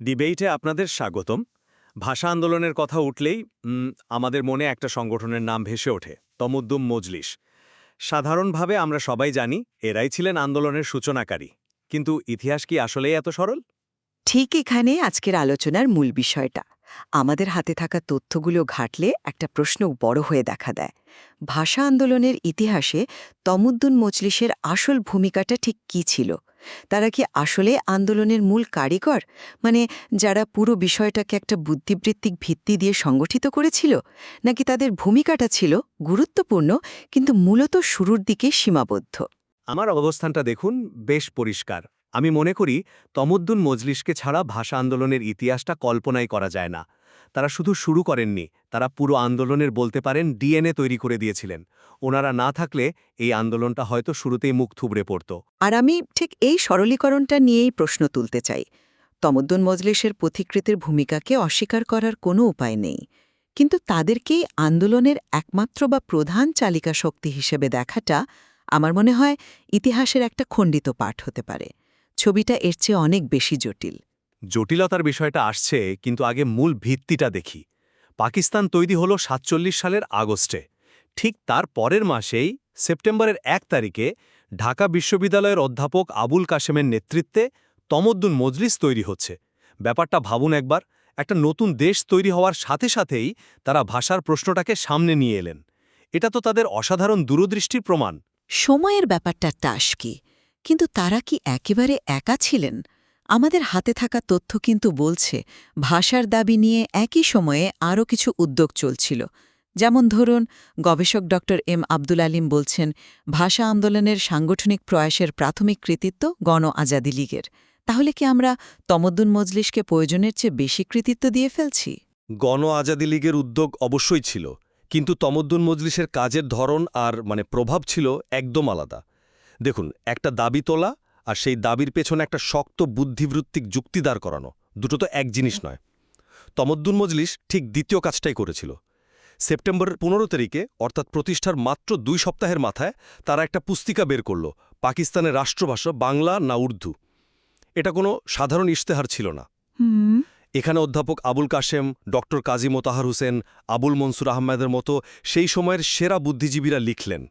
ডিবেইটে আপনাদের স্বাগতম। ভাষা আন্দোলনের কথা উঠলেই আমাদের মনে একটা সংগঠনের নাম ভেসে ওঠে, তমুদ্দুম মজলিস। সাধারণভাবে আমরা সবাই জানি, এরাই ছিলেন আন্দোলনের সূচনাকারী। কিন্তু ইতিহাস কি আসলেই এত সরল? ঠিক এখানে আজকের আলোচনার মূল বিষয়টা। আমাদের হাতে থাকা তথ্যগুলো ঘাটলে একটা প্রশ্ন বড় হয়ে দেখা দেয়। ভাষা আন্দোলনের ইতিহাসে তমুদ্দুন মজলিসের আসল ভূমিকাটা ঠিক কী ছিল? তারা কি আসলে আন্দোলনের মূল কারিগর? মানে যারা পুরো বিষয়টাকে একটা বুদ্ধিবৃত্তিক ভিত্তি দিয়ে সংগঠিত করেছিল? নাকি তাদের ভূমিকাটা ছিল গুরুত্বপূর্ণ, কিন্তু মূলত শুরুর দিকে সীমাবদ্ধ? আমার অবস্থানটা দেখুন বেশ পরিষ্কার। আমি মনে করি তমদ্দুন মজলিসকে ছাড়া ভাষা আন্দোলনের ইতিহাসটা কল্পনাই করা যায় না। তারা শুধু শুরু করেননি, তারা পুরো আন্দোলনের বলতে পারেন ডিএনএ তৈরি করে দিয়েছিলেন। ওনারা না থাকলে এই আন্দোলনটা হয়তো শুরুতেই মুখ থুবড়ে পড়ত। আর আমি ঠিক এই সরলীকরণটা নিয়েই প্রশ্ন তুলতে চাই। তমদ্দুন মজলিসের পথিকৃতের ভূমিকাকে অস্বীকার করার কোনো উপায় নেই। কিন্তু তাদেরকেই আন্দোলনের একমাত্র বা প্রধান চালিকা শক্তি হিসেবে দেখাটা আমার মনে হয় ইতিহাসের একটা খণ্ডিত পাঠ হতে পারে। ছবিটা এর চেয়ে অনেক বেশি জটিল। জটিলতার বিষয়টা আসছে, কিন্তু আগে মূল ভিত্তিটা দেখি। পাকিস্তান তৈরি হলো সাতচল্লিশ সালের আগস্টে। ঠিক তার পরের মাসেই, সেপ্টেম্বরের এক তারিখে, ঢাকা বিশ্ববিদ্যালয়ের অধ্যাপক আবুল কাশেমের নেতৃত্বে তমদ্দুন মজলিস তৈরি হচ্ছে। ব্যাপারটা ভাবুন একবার, একটা নতুন দেশ তৈরি হওয়ার সাথে সাথেই তারা ভাষার প্রশ্নটাকে সামনে নিয়ে এলেন। এটা তো তাদের অসাধারণ দূরদৃষ্টির প্রমাণ। সময়ের ব্যাপারটা টাস কি? কিন্তু তারা কি একেবারে একা ছিলেন? আমাদের হাতে থাকা তথ্য কিন্তু বলছে, ভাষার দাবি নিয়ে একই সময়ে আরও কিছু উদ্যোগ চলছিল। যেমন ধরুন, গবেষক ড. এম. আব্দুল আলিম বলছেন, ভাষা আন্দোলনের সাংগঠনিক প্রয়াসের প্রাথমিক কৃতিত্ব গণ আজাদি লীগের। তাহলে কি আমরা তমদ্দুন মজলিসকে প্রয়োজনের চেয়ে বেশি কৃতিত্ব দিয়ে ফেলছি? গণ আজাদি লীগের উদ্যোগ অবশ্যই ছিল, কিন্তু তমদ্দুন মজলিসের কাজের ধরন আর মানে প্রভাব ছিল একদম আলাদা। দেখুন, একটা দাবি তোলা আর সেই দাবির পেছনে একটা শক্ত বুদ্ধিবৃত্তিক যুক্তি দাঁড় করানো। দুটো তো এক জিনিস নয়। তমদ্দুন মজলিস ঠিক দ্বিতীয় কাজটাই করেছিল। সেপ্টেম্বর পনেরো তারিখে অর্থাৎ প্রতিষ্ঠার মাত্র দুই সপ্তাহের মাথায় তারা একটা পুস্তিকা বের করল পাকিস্তানের রাষ্ট্রভাষা বাংলা না উর্দু। এটা কোনো সাধারণ ইশতেহার ছিল না। এখানে অধ্যাপক আবুল কাশেম ডক্টর কাজী মোতাহার হোসেন আবুল মনসুর আহমেদের মতো সেই সময়ের সেরা বুদ্ধিজীবীরা লিখলেন।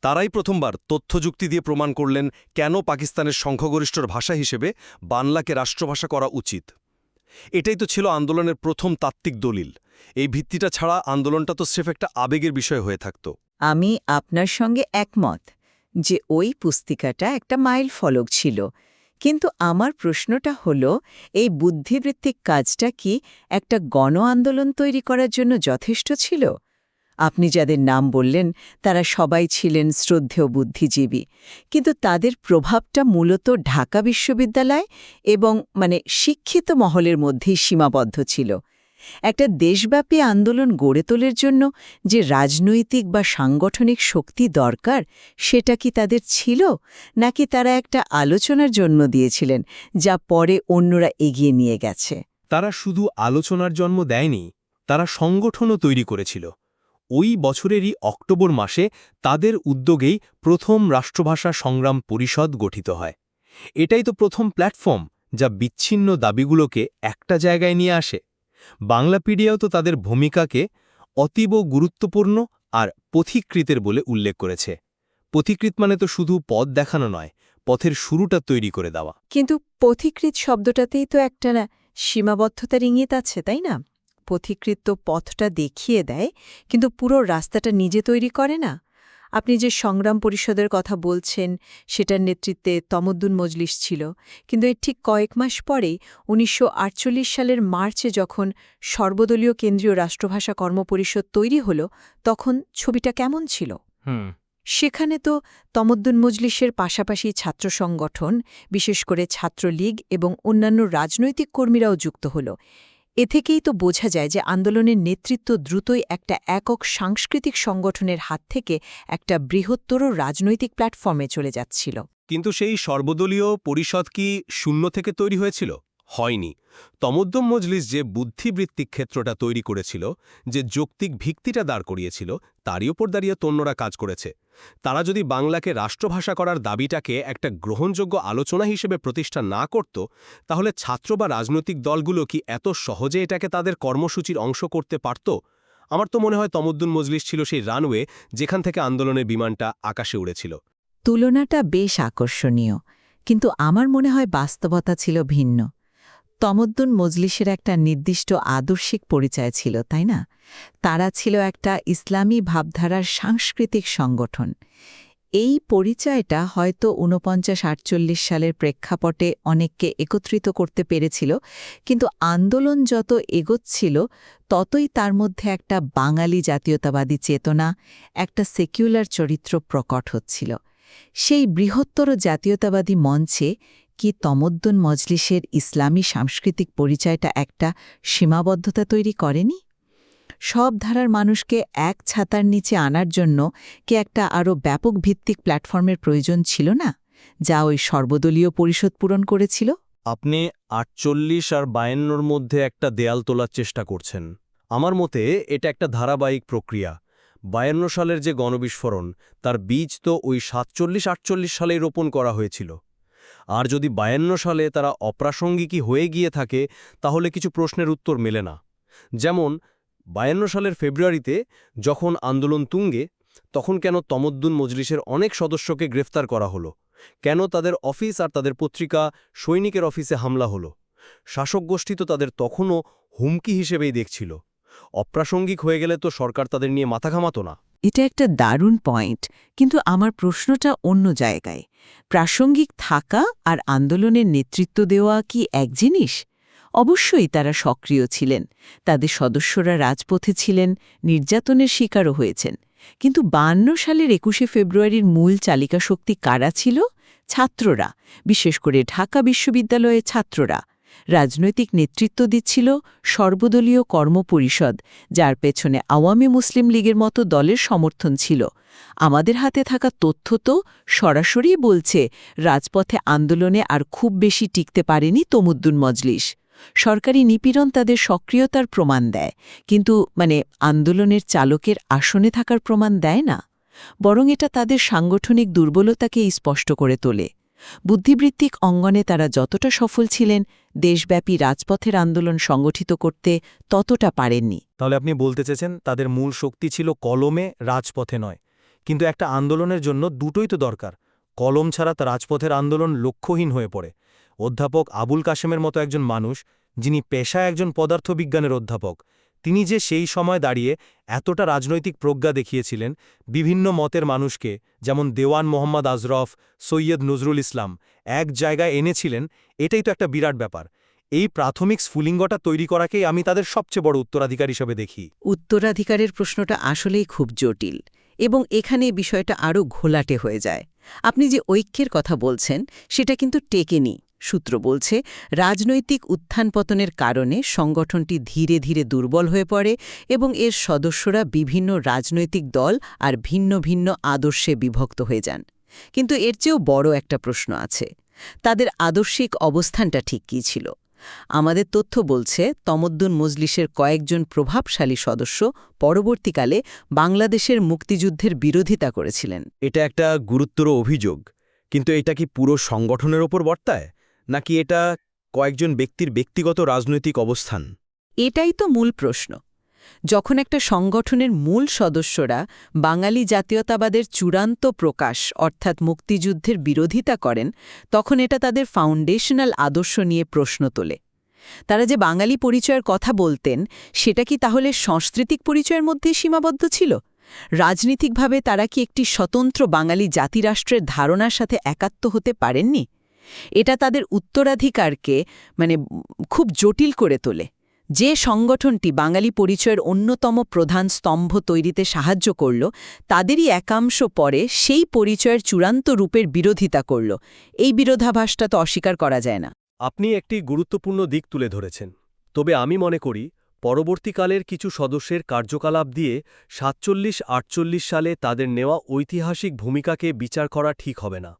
তারাই প্রথমবার তথ্যযুক্তি দিয়ে প্রমাণ করলেন কেন পাকিস্তানের সংখ্যাগরিষ্ঠর ভাষা হিসেবে বাংলাকে রাষ্ট্রভাষা করা উচিত। এটাই তো ছিল আন্দোলনের প্রথম তাত্ত্বিক দলিল। এই ভিত্তিটা ছাড়া আন্দোলনটা তো স্রেফ একটা আবেগের বিষয় হয়ে থাকত। আমি আপনার সঙ্গে একমত যে ওই পুস্তিকাটা একটা মাইল ফলক ছিল। কিন্তু আমার প্রশ্নটা হল, এই বুদ্ধিবৃত্তিক কাজটা কি একটা গণ আন্দোলন তৈরি করার জন্য যথেষ্ট ছিল? আপনি যাদের নাম বললেন, তারা সবাই ছিলেন শ্রদ্ধেয় বুদ্ধিজীবী। কিন্তু তাদের প্রভাবটা মূলত ঢাকা বিশ্ববিদ্যালয় এবং মানে শিক্ষিত মহলের মধ্যেই সীমাবদ্ধ ছিল। একটা দেশব্যাপী আন্দোলন গড়ে তোলার জন্য যে রাজনৈতিক বা সাংগঠনিক শক্তি দরকার, সেটা কি তাদের ছিল? নাকি তারা একটা আলোচনার জন্য দিয়েছিলেন, যা পরে অন্যরা এগিয়ে নিয়ে গেছে? তারা শুধু আলোচনার জন্ম দেয়নি, তারা সংগঠনও তৈরি করেছিল। ওই বছরেরই অক্টোবর মাসে তাদের উদ্যোগেই প্রথম রাষ্ট্রভাষা সংগ্রাম পরিষদ গঠিত হয়। এটাই তো প্রথম প্ল্যাটফর্ম যা বিচ্ছিন্ন দাবিগুলোকে একটা জায়গায় নিয়ে আসে। বাংলাপিডিয়াও তো তাদের ভূমিকাকে অতীব গুরুত্বপূর্ণ আর পথিকৃতের বলে উল্লেখ করেছে। পথিকৃত মানে তো শুধু পথ দেখানো নয়, পথের শুরুটা তৈরি করে দেওয়া। কিন্তু পথিকৃত শব্দটাতেই তো একটা না, সীমাবদ্ধতার ইঙ্গিত আছে, তাই না? পথিকৃত পথটা দেখিয়ে দেয় কিন্তু পুরো রাস্তাটা নিজে তৈরি করে না। আপনি যে সংগ্রাম পরিষদের কথা বলছেন সেটার নেতৃত্বে তমদ্দুন মজলিস ছিল কিন্তু এর ঠিক কয়েক মাস পরেই উনিশশো আটচল্লিশ সালের মার্চে যখন সর্বদলীয় কেন্দ্রীয় রাষ্ট্রভাষা কর্মপরিষদ তৈরি হল তখন ছবিটা কেমন ছিল? সেখানে তো তমদ্দুন মজলিসের পাশাপাশি ছাত্র সংগঠন বিশেষ করে ছাত্রলীগ এবং অন্যান্য রাজনৈতিক কর্মীরাও যুক্ত হল। এ থেকেই তো বোঝা যায় যে আন্দোলনের নেতৃত্ব দ্রুতই একটা একক সাংস্কৃতিক সংগঠনের হাত থেকে একটা বৃহত্তর রাজনৈতিক প্ল্যাটফর্মে চলে যাচ্ছিল। কিন্তু সেই সর্বদলীয় পরিষদ কি শূন্য থেকে তৈরি হয়েছিল? হয়নি। তমদ্দম মজলিস যে বুদ্ধিবৃত্তিক ক্ষেত্রটা তৈরি করেছিল, যে যৌক্তিক ভিত্তিটা দাঁড় করিয়েছিল, তারই ওপর দাঁড়িয়ে তন্যরা কাজ করেছে। তারা যদি বাংলাকে রাষ্ট্রভাষা করার দাবিটাকে একটা গ্রহণযোগ্য আলোচনা হিসেবে প্রতিষ্ঠা না করত, তাহলে ছাত্র বা রাজনৈতিক দলগুলো কি এত সহজে এটাকে তাদের কর্মসূচির অংশ করতে পারত? আমার তো মনে হয় তমদ্দুন মজলিস ছিল সেই রানওয়ে যেখান থেকে আন্দোলনের বিমানটা আকাশে উড়েছিল। তুলনাটা বেশ আকর্ষণীয়, কিন্তু আমার মনে হয় বাস্তবতা ছিল ভিন্ন। তমদ্দুন মজলিসের একটা নির্দিষ্ট আদর্শিক পরিচয় ছিল, তাই না? তারা ছিল একটা ইসলামী ভাবধারার সাংস্কৃতিক সংগঠন। এই পরিচয়টা হয়তো ঊনপঞ্চাশ আটচল্লিশ সালের প্রেক্ষাপটে অনেককে একত্রিত করতে পেরেছিল, কিন্তু আন্দোলন যত এগোচ্ছিল, ততই তার মধ্যে একটা বাঙালি জাতীয়তাবাদী চেতনা, একটা সেকুলার চরিত্র প্রকট হচ্ছিল। সেই বৃহত্তর জাতীয়তাবাদী মঞ্চে কি তমদ্দুন মজলিসের ইসলামী সাংস্কৃতিক পরিচয়টা একটা সীমাবদ্ধতা তৈরি করেনি? সব ধারার মানুষকে এক ছাতার নিচে আনার জন্য কি একটা আরও ব্যাপক ভিত্তিক প্ল্যাটফর্মের প্রয়োজন ছিল না, যা ওই সর্বদলীয় পরিষদ পূরণ করেছিল? আপনি আটচল্লিশ আর বায়ান্নর মধ্যে একটা দেয়াল তোলার চেষ্টা করছেন। আমার মতে এটা একটা ধারাবাহিক প্রক্রিয়া। বায়ান্ন সালের যে গণবিস্ফোরণ, তার বীজ তো ওই সাতচল্লিশ আটচল্লিশ সালেই রোপণ করা হয়েছিল। আর যদি বায়ান্ন সালে তারা অপ্রাসঙ্গিকই হয়ে গিয়ে থাকে, তাহলে কিছু প্রশ্নের উত্তর মেলে না। যেমন, বায়ান্ন সালের ফেব্রুয়ারিতে যখন আন্দোলন তুঙ্গে, তখন কেন তমদ্দুন মজলিসের অনেক সদস্যকে গ্রেফতার করা হলো? কেন তাদের অফিস আর তাদের পত্রিকা সৈনিকের অফিসে হামলা হলো? শাসক গোষ্ঠী তো তাদের তখনও হুমকি হিসেবেই দেখছিল। অপ্রাসঙ্গিক হয়ে গেলে তো সরকার তাদের নিয়ে মাথা ঘামাতো না। এটা একটা দারুণ পয়েন্ট, কিন্তু আমার প্রশ্নটা অন্য জায়গায়। প্রাসঙ্গিক থাকা আর আন্দোলনের নেতৃত্ব দেওয়া কি এক জিনিস? অবশ্যই তারা সক্রিয় ছিলেন, তাদের সদস্যরা রাজপথে ছিলেন, নির্যাতনের শিকারও হয়েছেন। কিন্তু বান্ন সালের একুশে ফেব্রুয়ারির মূল চালিকা শক্তি কারা ছিল? ছাত্ররা, বিশেষ করে ঢাকা বিশ্ববিদ্যালয়ের ছাত্ররা। রাজনৈতিক নেতৃত্ব দিচ্ছিল সর্বদলীয় কর্মপরিষদ, যার পেছনে আওয়ামী মুসলিম লীগের মতো দলের সমর্থন ছিল। আমাদের হাতে থাকা তথ্য তো সরাসরি বলছে, রাজপথে আন্দোলনে আর খুব বেশি টিকতে পারেনি তমুদ্দুন মজলিস। সরকারি নিপীড়ন তাদের সক্রিয়তার প্রমাণ দেয়, কিন্তু মানে আন্দোলনের চালকের আসনে থাকার প্রমাণ দেয় না। বরং এটা তাদের সাংগঠনিক দুর্বলতাকেই স্পষ্ট করে তোলে। বুদ্ধিবৃত্তিক অঙ্গনে তারা যতটা সফল ছিলেন, দেশব্যাপী রাজপথের আন্দোলন সংগঠিত করতে ততটা পারেননি। তাহলে আপনি বলতে চেয়েছেন, তাদের মূল শক্তি ছিল কলমে রাজপথে নয়। কিন্তু একটা আন্দোলনের জন্য দুটোই তো দরকার। কলম ছাড়া তা রাজপথের আন্দোলন লক্ষ্যহীন হয়ে পড়ে। অধ্যাপক আবুল কাশেমের মতো একজন মানুষ, যিনি পেশায় একজন পদার্থবিজ্ঞানের অধ্যাপক তিনি যে সেই সময় দাঁড়িয়ে এতটা রাজনৈতিক প্রজ্ঞা দেখিয়েছিলেন বিভিন্ন মতের মানুষকে, যেমন দেওয়ান মোহাম্মদ আজরফ, সৈয়দ নজরুল ইসলাম, এক জায়গায় এনেছিলেন, এটাই তো একটা বিরাট ব্যাপার। এই প্রাথমিক স্ফুলিঙ্গটা তৈরি করাকেই আমি তাদের সবচেয়ে বড় উত্তরাধিকার হিসেবে দেখি। উত্তরাধিকারের প্রশ্নটা আসলেই খুব জটিল এবং এখানে বিষয়টা আরও ঘোলাটে হয়ে যায়। আপনি যে ঐক্যের কথা বলছেন, সেটা কিন্তু টেকেনি। সূত্র বলছে, রাজনৈতিক উত্থানপতনের কারণে সংগঠনটি ধীরে ধীরে দুর্বল হয়ে পড়ে এবং এর সদস্যরা বিভিন্ন রাজনৈতিক দল আর ভিন্ন ভিন্ন আদর্শে বিভক্ত হয়ে যান। কিন্তু এর চেয়েও বড় একটা প্রশ্ন আছে, তাদের আদর্শিক অবস্থানটা ঠিক কী ছিল? আমাদের তথ্য বলছে, তমদ্দুন মজলিসের কয়েকজন প্রভাবশালী সদস্য পরবর্তীকালে বাংলাদেশের মুক্তিযুদ্ধের বিরোধিতা করেছিলেন। এটা একটা গুরুত্বর অভিযোগ, কিন্তু এটা কি পুরো সংগঠনের ওপর বর্তায়? নাকি এটা কয়েকজন ব্যক্তির ব্যক্তিগত রাজনৈতিক অবস্থান? এটাই তো মূল প্রশ্ন। যখন একটা সংগঠনের মূল সদস্যরা বাঙালি জাতীয়তাবাদের চূড়ান্ত প্রকাশ, অর্থাৎ মুক্তিযুদ্ধের বিরোধিতা করেন, তখন এটা তাদের ফাউন্ডেশনাল আদর্শ নিয়ে প্রশ্ন তোলে। তারা যে বাঙালি পরিচয়ের কথা বলতেন, সেটা কি তাহলে সাংস্কৃতিক পরিচয়ের মধ্যে সীমাবদ্ধ ছিল? রাজনীতিকভাবে তারা কি একটি স্বতন্ত্র বাঙালি জাতিরাষ্ট্রের ধারণার সাথে একাত্ম হতে পারেননি? এটা তাদের উত্তরাধিকারকে মানে খুব জটিল করে তোলে। যে সংগঠনটি বাঙালি পরিচয়ের অন্যতম প্রধান স্তম্ভ তৈরিতে সাহায্য করল, তাদেরই একাংশ পরে সেই পরিচয়ের চূড়ান্ত রূপের বিরোধিতা করল। এই বিরোধাভাসটা তো অস্বীকার করা যায় না। আপনি একটি গুরুত্বপূর্ণ দিক তুলে ধরেছেন। তবে আমি মনে করি, পরবর্তীকালের কিছু সদস্যের কার্যকলাপ দিয়ে সাতচল্লিশ আটচল্লিশ সালে তাদের নেওয়া ঐতিহাসিক ভূমিকাকে বিচার করা ঠিক হবে না।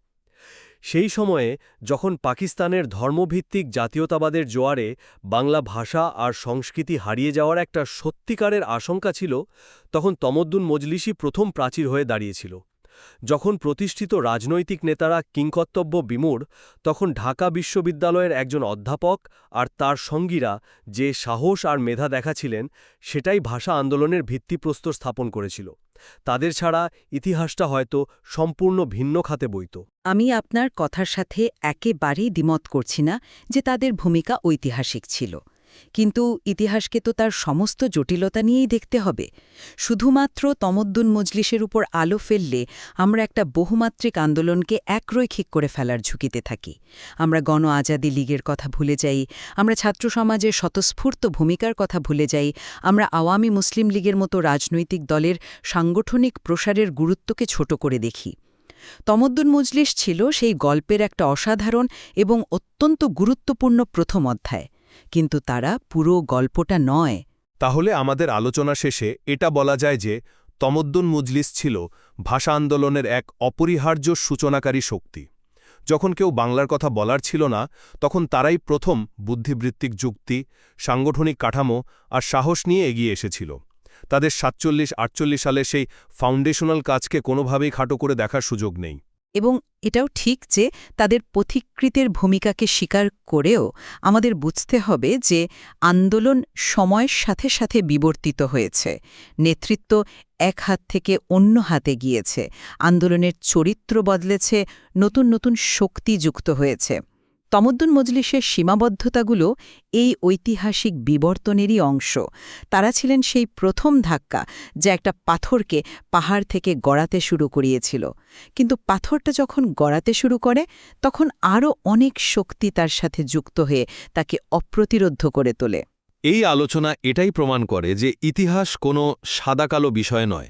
সেই সময়ে যখন পাকিস্তানের ধর্মভিত্তিক জাতীয়তাবাদের জোয়ারে বাংলা ভাষা আর সংস্কৃতি হারিয়ে যাওয়ার একটা সত্যিকারের আশঙ্কা ছিল, তখন তমদ্দুন মজলিসই প্রথম প্রাচীর হয়ে দাঁড়িয়েছিল। যখন প্রতিষ্ঠিত রাজনৈতিক নেতারা কিংকর্তব্য বিমূঢ়, তখন ঢাকা বিশ্ববিদ্যালয়ের একজন অধ্যাপক আর তার সঙ্গীরা যে সাহস আর মেধা দেখাছিলেন সেটাই ভাষা আন্দোলনের ভিত্তিপ্রস্তর স্থাপন করেছিল। তাদের ছাড়া ইতিহাসটা হয়তো সম্পূর্ণ ভিন্ন খাতে বইত। আমি আপনার কথার সাথে একেবারেই দ্বিমত করছি না যে তাদের ভূমিকা ঐতিহাসিক ছিল। কিন্তু ইতিহাসকে তো তার সমস্ত জটিলতা নিয়েই দেখতে হবে। শুধুমাত্র তমদ্দুন মজলিসের উপর আলো ফেললে আমরা একটা বহুমাত্রিক আন্দোলনকে একরৈখিক করে ফেলার ঝুঁকিতে থাকি। আমরা গণ আজাদি লীগের কথা ভুলে যাই, আমরা ছাত্র সমাজের স্বতঃস্ফূর্ত ভূমিকার কথা ভুলে যাই, আমরা আওয়ামী মুসলিম লীগের মতো রাজনৈতিক দলের সাংগঠনিক প্রসারের গুরুত্বকে ছোট করে দেখি। তমদ্দুন মজলিস ছিল সেই গল্পের একটা অসাধারণ এবং অত্যন্ত গুরুত্বপূর্ণ প্রথম অধ্যায়। কিন্তু তারা পুরো গল্পটা নয়। তাহলে আমাদের আলোচনা শেষে এটা বলা যায় যে তমদ্দুন মুজলিস ছিল ভাষা আন্দোলনের এক অপরিহার্য সূচনাকারী শক্তি। যখন কেউ বাংলার কথা বলার ছিল না, তখন তারাই প্রথম বুদ্ধিবৃত্তিক যুক্তি, সাংগঠনিক কাঠামো আর সাহস নিয়ে এগিয়ে এসেছিল। তাদের সাতচল্লিশ আটচল্লিশ সালে সেই ফাউন্ডেশনাল কাজকে কোনোভাবেই খাটো করে দেখার সুযোগ নেই। এবং এটাও ঠিক যে তাদের পথিকৃতের ভূমিকাকে স্বীকার করেও আমাদের বুঝতে হবে যে আন্দোলন সময়ের সাথে সাথে বিবর্তিত হয়েছে। নেতৃত্ব এক হাত থেকে অন্য হাতে গিয়েছে। আন্দোলনের চরিত্র বদলেছে, নতুন নতুন শক্তি যুক্ত হয়েছে। তমদ্দুন মজলিসের সীমাবদ্ধতাগুলো এই ঐতিহাসিক বিবর্তনেরই অংশ। তারা ছিলেন সেই প্রথম ধাক্কা যা একটা পাথরকে পাহাড় থেকে গড়াতে শুরু করিয়েছিল। কিন্তু পাথরটা যখন গড়াতে শুরু করে, তখন আরও অনেক শক্তি তার সাথে যুক্ত হয়ে তাকে অপ্রতিরোধ করে তোলে। এই আলোচনা এটাই প্রমাণ করে যে ইতিহাস কোনো সাদাকালো বিষয় নয়।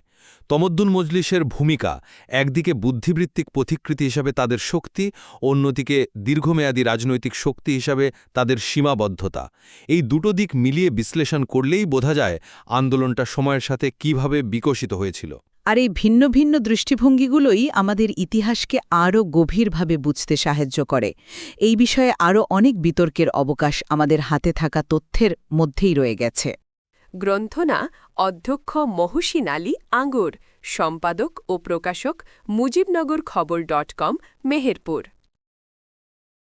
তমদ্দুন মজলিসের ভূমিকা একদিকে বুদ্ধিবৃত্তিক পথিকৃতি হিসাবে তাদের শক্তি, অন্যদিকে দীর্ঘমেয়াদী রাজনৈতিক শক্তি হিসাবে তাদের সীমাবদ্ধতা। এই দুটো দিক মিলিয়ে বিশ্লেষণ করলেই বোঝা যায় আন্দোলনটা সময়ের সাথে কীভাবে বিকশিত হয়েছিল। আর এই ভিন্ন ভিন্ন দৃষ্টিভঙ্গিগুলোই আমাদের ইতিহাসকে আরও গভীরভাবে বুঝতে সাহায্য করে। এই বিষয়ে আরও অনেক বিতর্কের অবকাশ আমাদের হাতে থাকা তথ্যের মধ্যেই রয়ে গেছে। গ্রন্থনা অধ্যক্ষ মহসিন নালী আঙ্গুর সম্পাদক ও প্রকাশক মুজিবনগর খবর ডট কম মেহেরপুর।